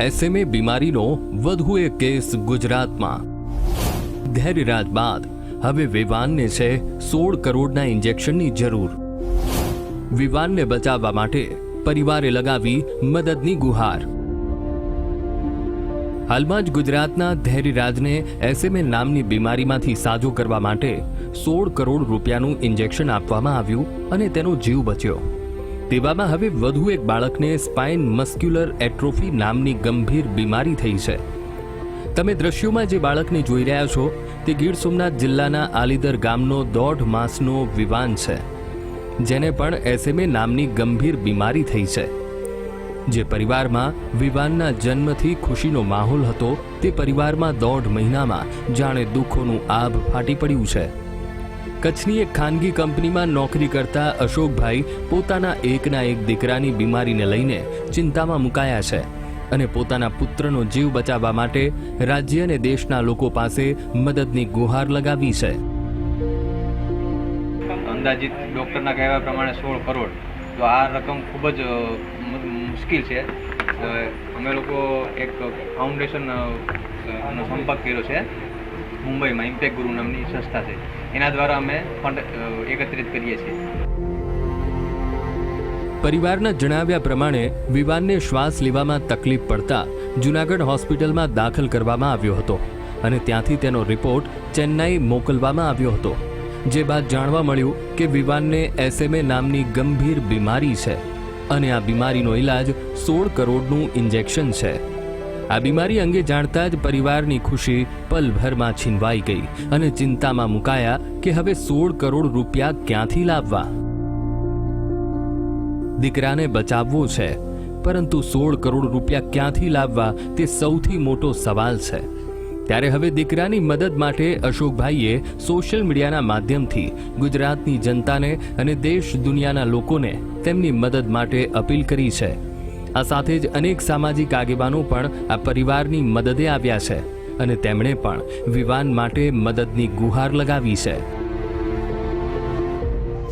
SMA બીમારીનો વધુ એક case ગુજરાતમાં ધૈર્યરાજ બાદ હવે વિવાનને છે સોળ કરોડના ઇન્જેક્શનની જરૂર વિવાનને બચાવવા માટે પરિવારે લગાવી મદદની ગુહાર હાલમાં જ ગુજરાતના ધૈર્યરાજને એસએમએ નામની બીમારીમાંથી સાજો કરવા માટે સોળ કરોડ રૂપિયાનું ઇન્જેક્શન આપવામાં આવ્યું અને તેનો જીવ બચ્યો તેવામાં હવે વધુ એક બાળકને સ્પાઇન મસ્ક્યુલર એટ્રોફી નામની ગંભીર બીમારી થઈ છે. તમે દ્રશ્યોમાં જે બાળકને જોઈ રહ્યા છો, તે ગીર સોમનાથ જિલ્લાના આલીદર ગામનો દોઢ માસનો વિવાન છે, જેને પણ એસએમએ નામની ગંભીર બીમારી થઈ છે. જે પરિવારમાં વિવાનના જન્મથી ખુશીનો માહોલ હતો, તે પરિવારમાં દોઢ મહિનામાં જાણે દુઃખોનું આભ ફાટી પડ્યું છે. કચ્છની એક ખાનગી કંપનીમાં નોકરી કરતા અશોકભાઈ પોતાના એકના એક દીકરાની બીમારીને લઈને ચિંતામાં મુકાયા છે અને પોતાના પુત્રનો જીવ બચાવવા માટે રાજ્ય અને દેશના લોકો પાસે મદદની ગુહાર લગાવી છે. અંદાજિત ડૉક્ટરના કહેવા પ્રમાણે સોળ કરોડ. તો આ રકમ ખૂબ જ મુશ્કેલ છે. અમે લોકો એક ફાઉન્ડેશન સંપર્ક કર્યો છે. મુંબઈમાં ઇમ્પેક્ટ ગુરુ નામની સંસ્થા છે. એના દ્વારા અમે ફંડ એકત્રિત કરીએ છીએ. પરિવારના જણાવ્યા પ્રમાણે વિવાનને શ્વાસ લેવામાં તકલીફ પડતા જૂનાગઢ હોસ્પિટલમાં દાખલ કરવામાં આવ્યો હતો અને ત્યાંથી તેનો રિપોર્ટ ચેન્નાઈ મોકલવામાં આવ્યો હતો. જે બાદ જાણવા મળ્યું કે વિવાનને એસએમએ નામની ગંભીર બીમારી છે અને આ બીમારીનો ઈલાજ સોળ કરોડનું ઇન્જેક્શન છે. આ બીમારી અંગે જાણતા જ પરિવારની ખુશી પલભરમાં છીનવાઈ ગઈ અને ચિંતામાં મુકાયા કે હવે સોળ કરોડ રૂપિયા ક્યાંથી લાવવા? દીકરાને બચાવવો છે, પરંતુ સોળ કરોડ રૂપિયા ક્યાંથી લાવવા તે સૌથી મોટો સવાલ છે. ત્યારે હવે દીકરાની મદદ માટે અશોકભાઈએ સોશિયલ મીડિયાના માધ્યમથી ગુજરાતની જનતાને અને દેશ દુનિયાના લોકોને તેમની મદદ માટે અપીલ કરી છે. આ સાથે જ અનેક સામાજિક આગેવાનો પણ આ પરિવારની મદદે આવ્યા છે અને તેમણે પણ વિવાન માટે મદદની ગુહાર લગાવી છે.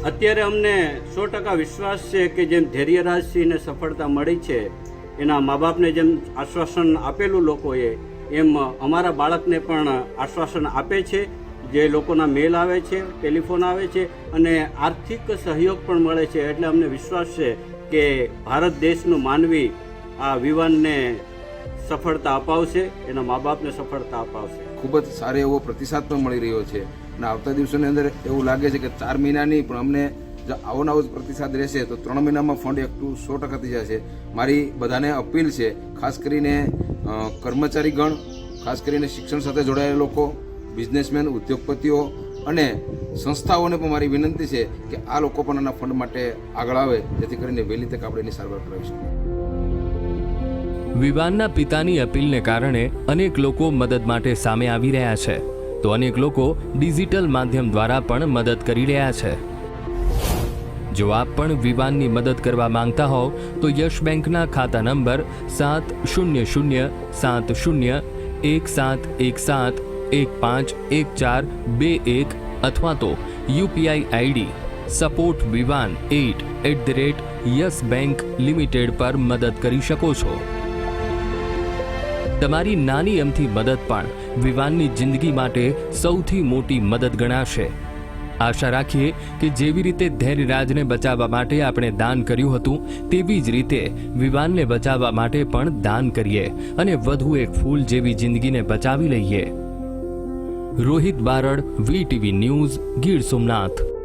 અત્યારે અમને સો ટકા વિશ્વાસ છે કે જેમ ધૈર્યરાજસિંહને સફળતા મળી છે, એના મા બાપને જેમ આશ્વાસન આપેલું લોકોએ, એમ અમારા બાળકને પણ આશ્વાસન આપે છે જે લોકોના મેલ આવે છે, ટેલિફોન આવે છે અને આર્થિક સહયોગ પણ મળે છે. એટલે અમને વિશ્વાસ છે કે ભારત દેશનું માનવી આ વિવાનને સફળતા અપાવશે, એના મા બાપને સફળતા અપાવશે. ખૂબ જ સારો એવો પ્રતિસાદ પણ મળી રહ્યો છે અને આવતા દિવસોની અંદર એવું લાગે છે કે ચાર મહિનાની પણ અમને જો આવો જ પ્રતિસાદ રહેશે તો ત્રણ મહિનામાં ફંડ એકઠું સો ટકા થઈ જશે. મારી બધાને અપીલ છે, ખાસ કરીને કર્મચારીગણ, ખાસ કરીને શિક્ષણ સાથે જોડાયેલા લોકો બિઝનેસમેન, ઉદ્યોગપતિઓ અને સંસ્થાઓને પણ મારી વિનંતી છે કે આ લોકો પણ આના ફંડ માટે આગળ આવે, જેથી કરીને વહેલી તક આપણે એની સારવાર કરાવી શકીએ. વિવાનના પિતાની અપીલને કારણે અનેક લોકો મદદ માટે સામે આવી રહ્યા છે. તો અનેક લોકો ડિજિટલ માધ્યમ દ્વારા પણ મદદ કરી રહ્યા છે. જો આપ પણ વિવાનની મદદ કરવા માંગતા હોવ, તો યશ બેંકના ખાતા નંબર સાત શૂન્ય શૂન્ય સાત શૂન્ય એક સાત એક સાત એક પાંચ એક ચાર બે એક અથવા તો UPI ID support Vivaan at at the rate Yes Bank Limited પર મદદ કરી શકો છો. તમારી નાની અમથી મદદ પણ વિવાનની જિંદગી માટે સૌથી મોટી મદદ ગણાશે. આશા રાખીએ કે જેવી રીતે ધૈર્યરાજને બચાવવા માટે આપણે દાન કર્યું હતું, તેવી જ રીતે વિવાનને બચાવવા માટે પણ દાન કરીએ અને વધુ એક ફૂલ જેવી જિંદગીને બચાવી લઈએ. Rohit Barad VTV news Gir Somnath.